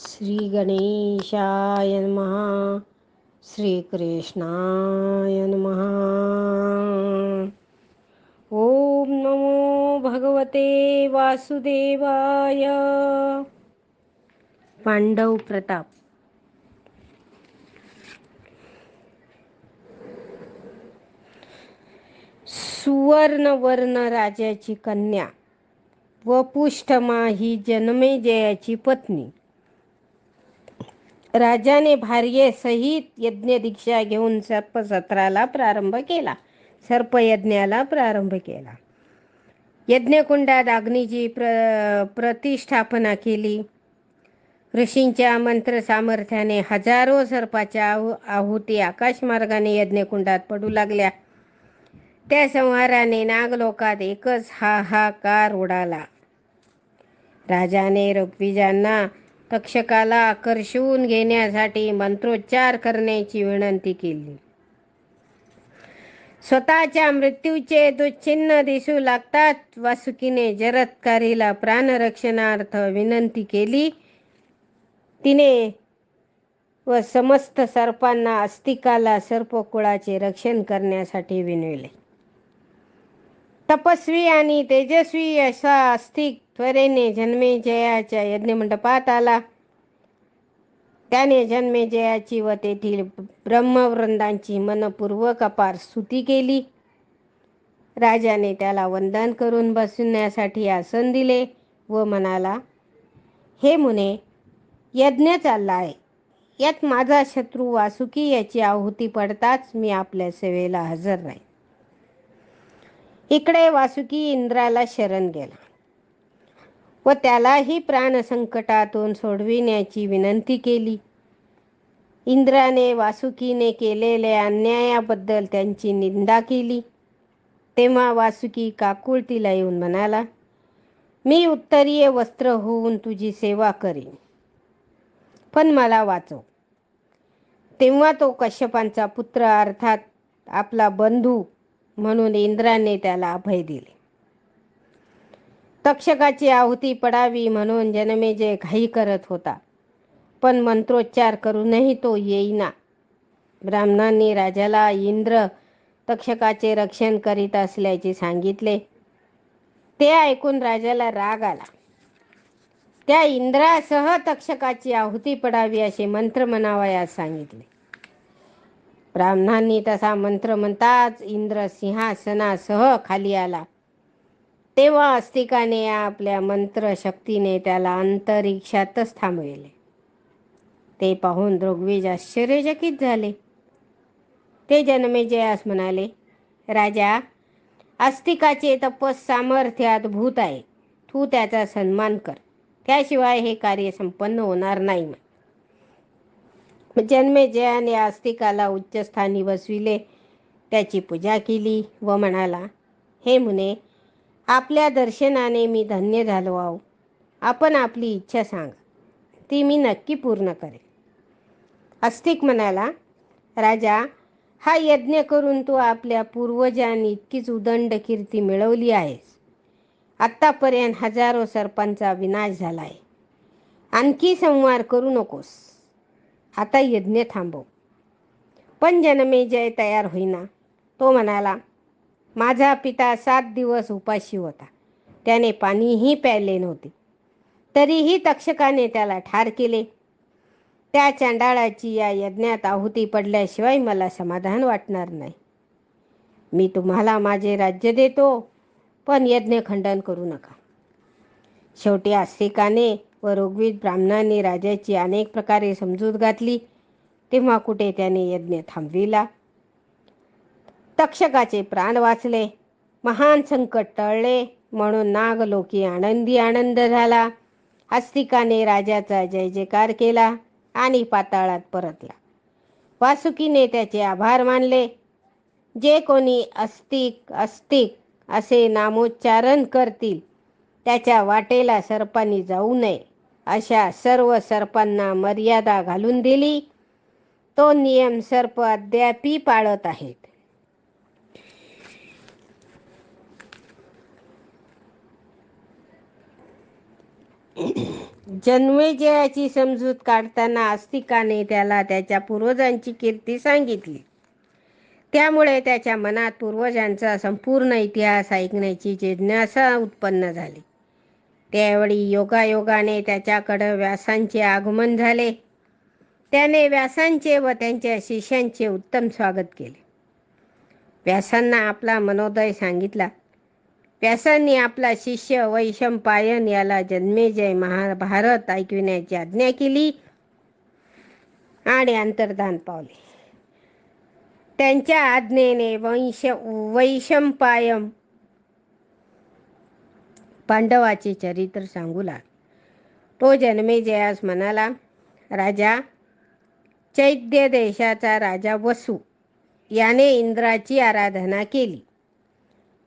श्री गणेशाय नमः श्रीकृष्णाय नमः। ॐ नमो भगवते वासुदेवाय। पांडव प्रताप। सुवर्णवर्ण राजाची कन्या व पुष्ठमा ही जन्मेजयाची पत्नी राजाने भार्येसहित यज्ञदीक्षा घेऊन सर्पसत्राला प्रारंभ केला. सर्पयज्ञाला प्रारंभ केला. यज्ञकुंडात अग्नीची प्र प्रतिष्ठापना केली. ऋषींच्या मंत्र सामर्थ्याने हजारो सर्पाच्या आहुती आकाशमार्गाने यज्ञकुंडात पडू लागल्या. त्या संहाराने नागलोकात एकच हाहाकार उडाला. राजाने ऋग्विजांना तक्षकाला आकर्षवून घेण्यासाठी मंत्रोच्चार करण्याची विनंती केली. स्वतःच्या मृत्यूचे दुश्चिन्ह दिसू लागतात. वासुकीने जरत्कारीला प्राणरक्षणार्थ विनंती केली. तिने व समस्त सर्पांना अस्तिकाला सर्पकुळाचे रक्षण करण्यासाठी विनविले. तपस्वी आणि तेजस्वी असा अस्तिक त्वरेने जन्मेजयाच्या यज्ञमंडपात आला त्याने जन्मेजयाची व तेथील ब्रह्मवृंदांची मनपूर्वक अपार स्तुती केली. राजाने त्याला वंदन करून बसण्यासाठी आसन दिले व म्हणाला हे मुने यज्ञ चालला आहे यात माझा शत्रू वासुकी याची आहुती पडताच मी आपल्या सेवेला हजर राहील इकडे वासुकी इंद्राला शरण गेला. व त्यालाही प्राणसंकटातून सोडविण्याची विनंती केली. इंद्राने वासुकीने केलेल्या अन्यायाबद्दल त्यांची निंदा केली. तेव्हा वासुकी काकुळतीला येऊन म्हणाला मी उत्तरीय वस्त्र होऊन तुझी सेवा करीन. पण मला वाचव. तेव्हा तो कश्यपांचा पुत्र अर्थात आपला बंधू म्हणून इंद्राने त्याला अभय दिले. तक्षकाची आहुती पडावी म्हणून जनमेजय घाई करत होता पण मंत्रोच्चार करूनही तो येईना. ब्राह्मणांनी राजाला इंद्र तक्षकाचे रक्षण करीत असल्याचे सांगितले. ते ऐकून राजाला राग आला. त्या इंद्रासह तक्षकाची आहुती पडावी असे मंत्र म्हणावयास सांगितले. ब्राह्मणांनी तसा मंत्र म्हणताच इंद्र सिंहासनासह खाली आला. तेव्हा अस्तिकाने आपल्या मंत्र शक्तीने त्याला अंतरिक्षातच थांबविले. ते पाहून दृग्वीज आश्चर्यचकित झाले. ते जन्मेजयास म्हणाले राजा अस्तिकाचे तपस सामर्थ्यात भूत आहे. तू त्याचा सन्मान कर. त्याशिवाय हे कार्य संपन्न होणार नाही जन्मेजयाने आस्तिकाला उच्चस्थानी बसविले. त्याची पूजा केली व म्हणाला हे मुने आपल्या दर्शनाने मी धन्य झालो आहो. आपण आपली इच्छा सांगा. ती मी नक्की पूर्ण करेन. अस्तिक म्हणाला राजा हा यज्ञ करून तू आपल्या पूर्वजांनी इतकीच उदंड कीर्ती मिळवली आहेस. आत्तापर्यंत हजारो सर्पांचा विनाश झाला आहे आणखी संवार करू नकोस. आता यज्ञ थांबव. पण जनमेजय तयार होईना. तो म्हणाला माझा पिता सात दिवस उपाशी होता. त्याने पाणीही प्यायले नव्हते. तरीही तक्षकाने त्याला ठार केले. त्या चांडाळाची या यज्ञात आहुती पडल्याशिवाय मला समाधान वाटणार नाही. मी तुम्हाला माझे राज्य देतो पण यज्ञ खंडन करू नका. शेवटी आस्तिकाने व ऋग्वेद ब्राह्मणांनी राजाची अनेक प्रकारे समजूत घातली तेव्हा कुठे त्याने यज्ञ थांबविला? तक्षकाचे प्राण वाचले महान संकट टळले म्हणून नागलोकी आनंदी आनंद झाला. हस्तिकाने राजाचा जय जयकार केला आणि पाताळात परतला. वासुकीने त्याचे आभार मानले. जे कोणी अस्तिक अस्तिक असे नामोच्चारण करतील त्याच्या वाटेला सर्पांनी जाऊ नये. अशा सर्व सर्पांना मर्यादा घालून दिली. तो नियम सर्प अद्यापी पाळत आहेत. जन्मेजयाची समजूत काढताना आस्तिकाने त्याला त्याच्या पूर्वजांची कीर्ती सांगितली. त्यामुळे त्याच्या मनात पूर्वजांचा संपूर्ण इतिहास ऐकण्याची जिज्ञासा उत्पन्न झाली. त्यावेळी योगायोगाने त्याच्याकडं व्यासांचे आगमन झाले. त्याने व्यासांचे व त्यांच्या शिष्यांचे उत्तम स्वागत केले. व्यासांना आपला मनोदय सांगितला. व्यासांनी आपला शिष्य वैशंपायन याला जन्मेजय महाभारत ऐकविण्याची आज्ञा केली आणि अंतर्धान पावले. त्यांच्या आज्ञेने वंश वैशंपायम पांडवाचे चरित्र सांगू लाग तो जन्मेजयास म्हणाला राजा चैत्य देशाचा राजा वसू. याने इंद्राची आराधना केली.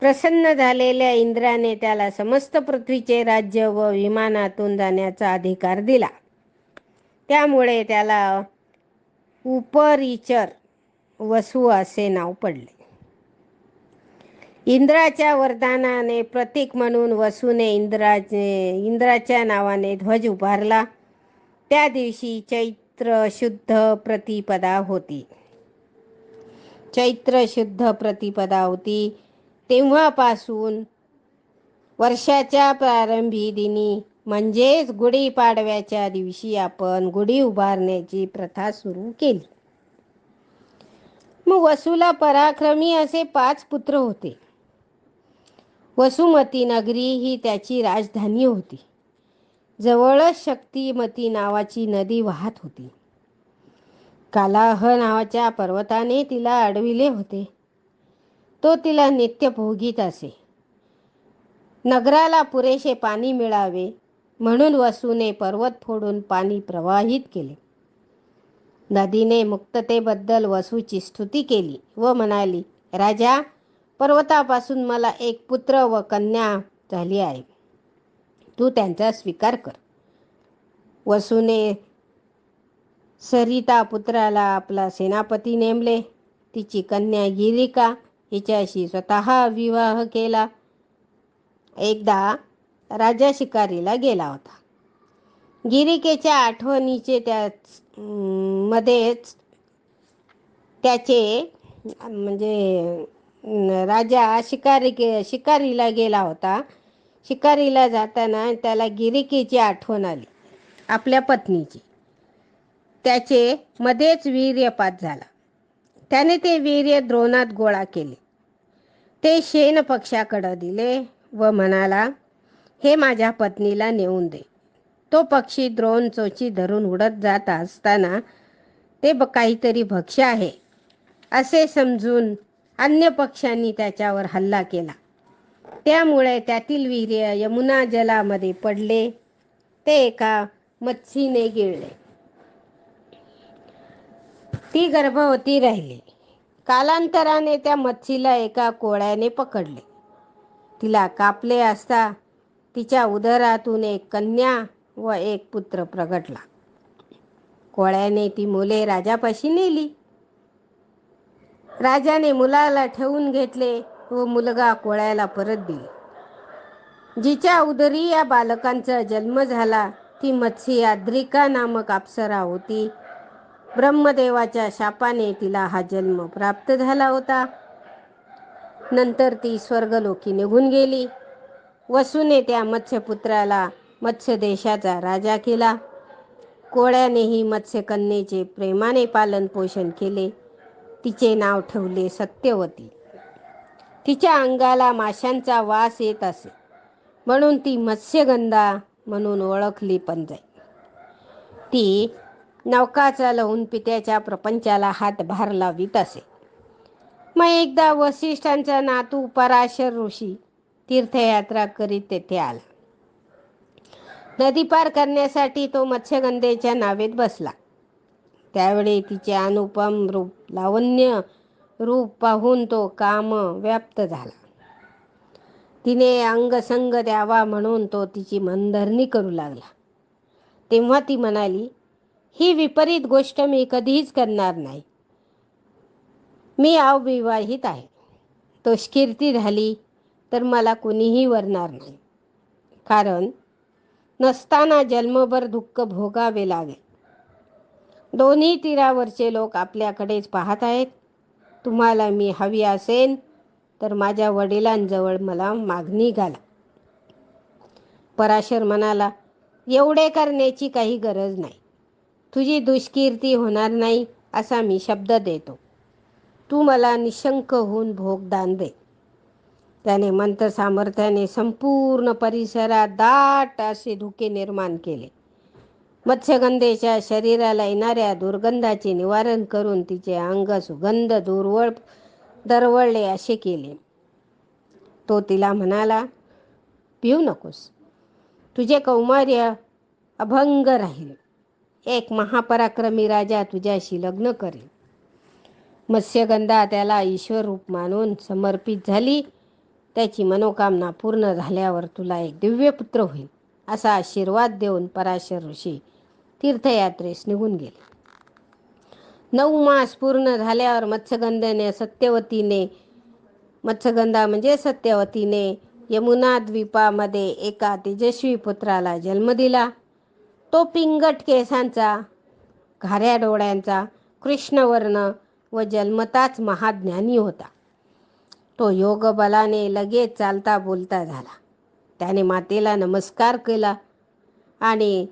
प्रसन्न झालेल्या इंद्राने त्याला समस्त पृथ्वीचे राज्य व विमानातून जाण्याचा अधिकार दिला. त्यामुळे त्याला उपरिचर वसू असे नाव पडले. इंद्राच्या वरदानाने प्रतीक म्हणून वसूने इंद्राचे इंद्राच्या नावाने ध्वज उभारला. त्या दिवशी चैत्र शुद्ध प्रतिपदा होती. चैत्र शुद्ध प्रतिपदा होती. तेव्हापासून वर्षाच्या प्रारंभी दिनी म्हणजेच गुढीपाडव्याच्या दिवशी आपण गुढी उभारण्याची प्रथा सुरू केली. मग वसूला पराक्रमी असे पाच पुत्र होते. वसुमती नगरी ही त्याची राजधानी होती. जवळच शक्तिमती नावाची नदी वाहत होती. कालाह नावाच्या पर्वताने तिला अडविले होते. तो तिला नित्य भोगीत असे. नगराला पुरेसे पाणी मिळावे म्हणून वसूने पर्वत फोडून पाणी प्रवाहित केले. नदीने मुक्ततेबद्दल वसूची स्तुती केली व म्हणाली राजा पर्वतापासून मला एक पुत्र व कन्या झाली आहे. तू त्यांचा स्वीकार कर. वसूने सरिता पुत्राला आपला सेनापती नेमले. तिची कन्या गिरिका हिच्याशी स्वतः विवाह केला. एकदा राजा शिकारीला गेला होता. गिरिकेच्या आठवणीचे त्या मध्येच त्याचे म्हणजे राजा शिकारी शिकारीला गेला होता. शिकारीला जाताना त्याला गिरिकेची आठवण आली आपल्या पत्नीची. त्याचे मध्येच वीर्यपात झाला. त्याने ते वीर्य द्रोणात गोळा केले. ते शेण पक्षाकडं दिले व म्हणाला हे माझ्या पत्नीला नेऊन दे. तो पक्षी द्रोण चोची धरून उडत जात असताना ते ब काहीतरी भक्ष्य आहे. असे समजून अन्य पक्षांनी त्याच्यावर हल्ला केला. त्यामुळे त्यातील वीर्य यमुना जलामध्ये पडले. ते एका मच्छीने गिळले. ती गर्भवती राहिली. कालांतराने त्या मच्छीला एका कोळ्याने पकडले. तिला कापले असता तिच्या उदरातून एक कन्या व एक पुत्र प्रगटला. कोळ्याने ती मुले राजापाशी नेली. राजाने मुलाला ठेवून घेतले व मुलगा कोळ्याला परत दिले. जिच्या उदरी या बालकांचा जन्म झाला ती मत्स्य आद्रिका नामक अप्सरा होती. ब्रह्मदेवाच्या शापाने तिला हा जन्म प्राप्त झाला होता. नंतर ती स्वर्गलोकी निघून गेली. वसूने त्या मत्स्यपुत्राला मत्स्य देशाचा राजा केला. कोळ्यानेही मत्स्यकन्येचे प्रेमाने पालन पोषण केले. तिचे नाव ठेवले सत्यवती. तिच्या अंगाला माशांचा वास येत असे. म्हणून ती मत्स्यगंधा म्हणून ओळखली पण जाई. ती नौका चालवून पित्याच्या प्रपंचाला हातभार लावित असे. मग एकदा वसिष्ठांचा नातू पराशर ऋषी तीर्थयात्रा करीत तेथे आला. नदी पार करण्यासाठी तो मत्स्यगंधेच्या नावेत बसला. त्यावेळी तिचे अनुपम रूप लावण्य रूप पाहून तो काम व्याप्त झाला. तिने अंगसंग द्यावा म्हणून तो तिची मनधरणी करू लागला. तेव्हा ती म्हणाली ही विपरीत गोष्ट मी कधीच करणार नाही. मी अविवाहित आहे. तोष्कीर्ती झाली तर मला कुणीही वरणार नाही. कारण नसताना जन्मभर दुःख भोगावे लागेल. दोन्ही तीरावरचे लोक आपल्याकडेच पाहत आहेत. तुम्हाला मी हवी असेन तर माझ्या वडिलांजवळ मला मागणी घाला. पराशर म्हणाला एवढे करण्याची काही गरज नाही. तुझी दुष्कीर्ती होणार नाही असा मी शब्द देतो. तू मला निशंक होऊन भोगदान दे. त्याने मंत्र सामर्थ्याने संपूर्ण परिसरात दाट असे धुके निर्माण केले. मत्स्यगंधेच्या शरीराला येणाऱ्या दुर्गंधाचे निवारण करून तिचे अंग सुगंध दुर्वळ दरवळले असे केले. तो तिला म्हणाला पिऊ नकोस. तुझे कौमार्य अभंग राहील. एक महापराक्रमी राजा तुझ्याशी लग्न करेल मत्स्यगंधा त्याला ईश्वर रूप मानून समर्पित झाली. त्याची मनोकामना पूर्ण झाल्यावर तुला एक दिव्य पुत्र होईल असा आशीर्वाद देऊन पराशर ऋषी तीर्थयात्रेस निघून गेले. नऊ मास पूर्ण झाल्यावर मत्स्यगंधाने सत्यवतीने मत्स्यगंधा म्हणजे सत्यवतीने यमुना द्वीपामध्ये एका तेजस्वी पुत्राला जन्म दिला. तो पिंगट केसांचा घाऱ्या डोळ्यांचा कृष्णवर्ण व जन्मताच महाज्ञानी होता. तो योग बलाने लगेच चालता बोलता झाला. त्याने मातेला नमस्कार केला आणि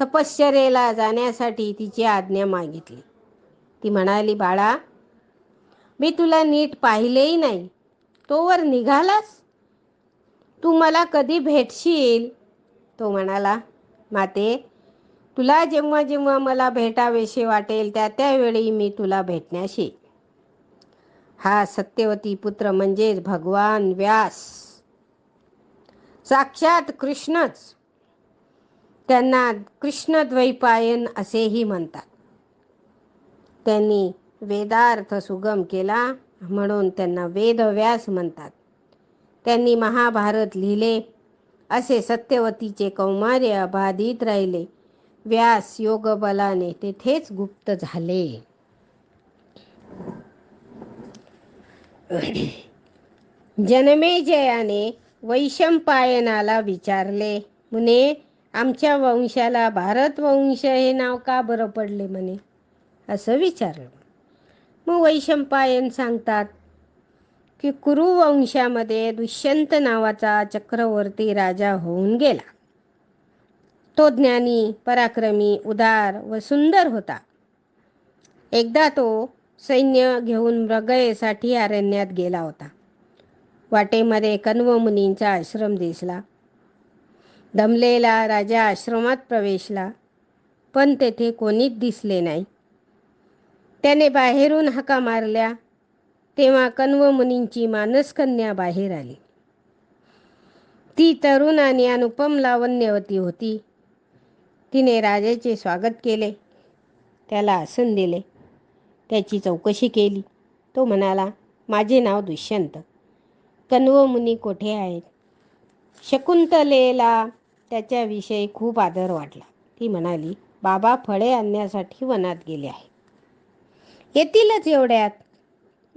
तपश्चर्येला जाण्यासाठी तिची आज्ञा मागितली. ती म्हणाली बाळा मी तुला नीट पाहिलेही नाही. तोवर निघालास? तू मला कधी भेटशील? तो म्हणाला माते तुला जेव्हा जेव्हा मला भेटावेसे वाटेल त्या त्यावेळी मी तुला भेटण्याशी. हा सत्यवती पुत्र म्हणजेच भगवान व्यास. साक्षात कृष्णच. त्यांना कृष्णद्वैपायन असेही म्हणतात. त्यांनी वेदार्थ सुगम केला म्हणून त्यांना वेदव्यास म्हणतात. त्यांनी महाभारत लिहिले असे सत्यवतीचे कौमार्य अबाधित राहिले. व्यास योगबलाने तेथेच गुप्त झाले. जनमेजयाने वैशंपायनाला विचारले मुने आमच्या वंशाला भारत वंश हे नाव का बरं पडले म्हणे? असं विचारलं. मग वैशंपायन सांगतात की कुरुवंशामध्ये दुष्यंत नावाचा चक्रवर्ती राजा होऊन गेला. तो ज्ञानी पराक्रमी उदार व सुंदर होता. एकदा तो सैन्य घेऊन मृगयेसाठी अरण्यात गेला होता. वाटेमध्ये कण्व मुनींचा आश्रम दिसला. दमलेला राजा आश्रमात प्रवेशला पण तेथे कोणीच दिसले नाही. त्याने बाहेरून हाका मारल्या तेव्हा कण्व मुनींची मानसकन्या बाहेर आली. ती तरुण आणि अनुपम लावण्यवती होती. तिने राजाचे स्वागत केले. त्याला आसन दिले. त्याची चौकशी केली. तो म्हणाला माझे नाव दुष्यंत. कण्व मुनी कोठे आहेत? शकुंतलेला त्याच्याविषयी खूप आदर वाटला. ती म्हणाली बाबा फळे आणण्यासाठी वनात गेले आहे येतीलच एवढ्यात.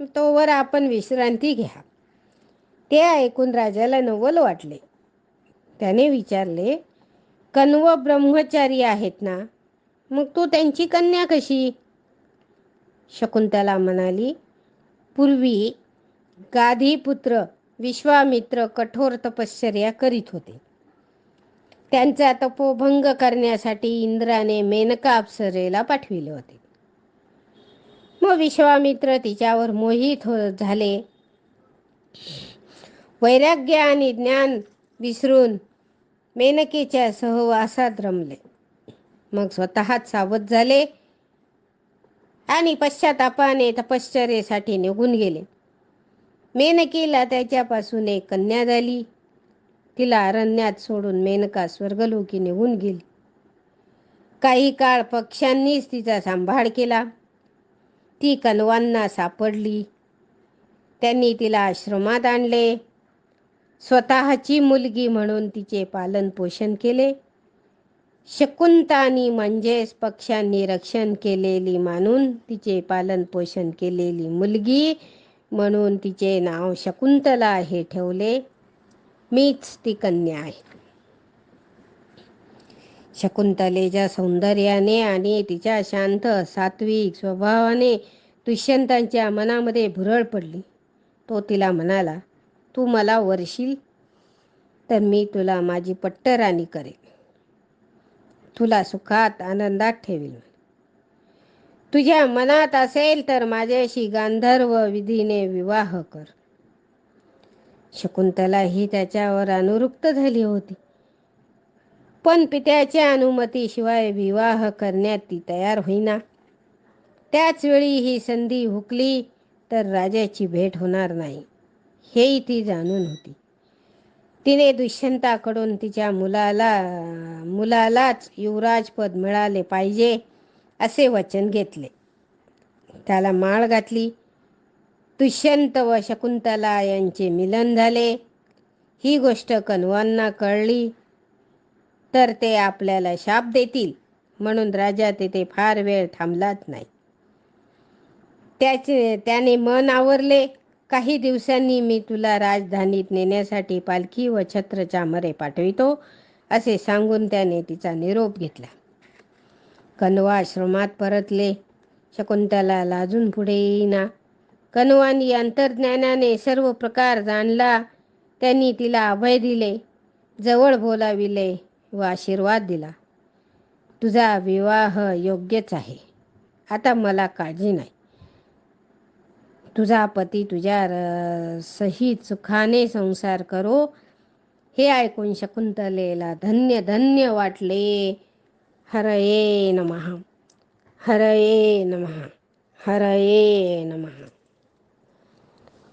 तोवर आपण विश्रांती घ्या. ते ऐकून राजाला नवल वाटले. त्याने विचारले कण्व ब्रह्मचारी आहेत ना? मग तू त्यांची कन्या कशी? शकुंतला म्हणाली पूर्वी गाधीपुत्र विश्वामित्र कठोर तपश्चर्या करीत होते. त्यांचा तपोभंग करण्यासाठी इंद्राने मेनका अप्सरेला पाठविले होते. मग विश्वामित्र तिच्यावर मोहित हो झाले. वैराग्य आणि ज्ञान विसरून मेनकेच्या सहवासात रमले. मग स्वतःच सावध झाले आणि पश्चातापाने तपश्चर्येसाठी निघून गेले. मेनकेला त्याच्यापासून एक कन्या झाली. तिला अरण्यात सोडून मेनका स्वर्गलोकी निघून गेली. काही काळ पक्ष्यांनीच तिचा सांभाळ केला. ती कनवांना सापडली. त्यांनी तिला आश्रमात आणले. स्वतःची मुलगी म्हणून तिचे पालन पोषण केले. शकुंतानी म्हणजेच पक्ष्यांनी रक्षण केलेली मानून तिचे पालन पोषण केलेली मुलगी म्हणून तिचे नाव शकुंतला हे ठेवले. मीच ती कन्या आहे. शकुंतलेच्या सौंदर्याने आणि तिच्या शांत सात्विक स्वभावाने दुष्यंतांच्या मनामध्ये भुरळ पडली. तो तिला म्हणाला तू मला वरशील तर मी तुला माझी पट्टराणी करेल तुला सुखात आनंदात ठेवील तुझ्या मनात असेल तर माझ्याशी गांधर्व विधीने विवाह कर. शकुंतला ही त्याच्यावर अनुरुक्त झाली होती. पण पित्याच्या अनुमतीशिवाय विवाह करण्यात ती तयार होईना. त्याच वेळी ही संधी हुकली तर राजाची भेट होणार नाही हेही ती जाणून होती. तिने दुष्यंताकडून तिच्या मुलाला मुलालाच युवराजपद मिळाले पाहिजे असे वचन घेतले. त्याला माळ घातली. दुष्यंत व शकुंतला यांचे मिलन झाले. ही गोष्ट कण्वांना कळली. तर ते आपल्याला शाप देतील म्हणून राजा तेथे फार वेळ थांबलाच नाही. त्याचे त्याने मन आवरले. काही दिवसांनी मी तुला राजधानीत नेण्यासाठी पालखी व छत्र चामरे पाठवितो असे सांगून त्याने तिचा निरोप घेतला. कण्वा आश्रमात परतले. शकुंतला लाजून पुढे येईना. कणवानी अंतर्ज्ञानाने सर्व प्रकार जाणला. त्यांनी तिला अभय दिले जवळ बोलाविले व आशीर्वाद दिला. तुझा विवाह योग्यच आहे. आता मला काळजी नाही. तुझा पती तुझ्या र- सहित सुखाने संसार करो. हे ऐकून शकुंतलेला धन्य धन्य वाटले. हरये नमः. हरये नमः. हरये नमः.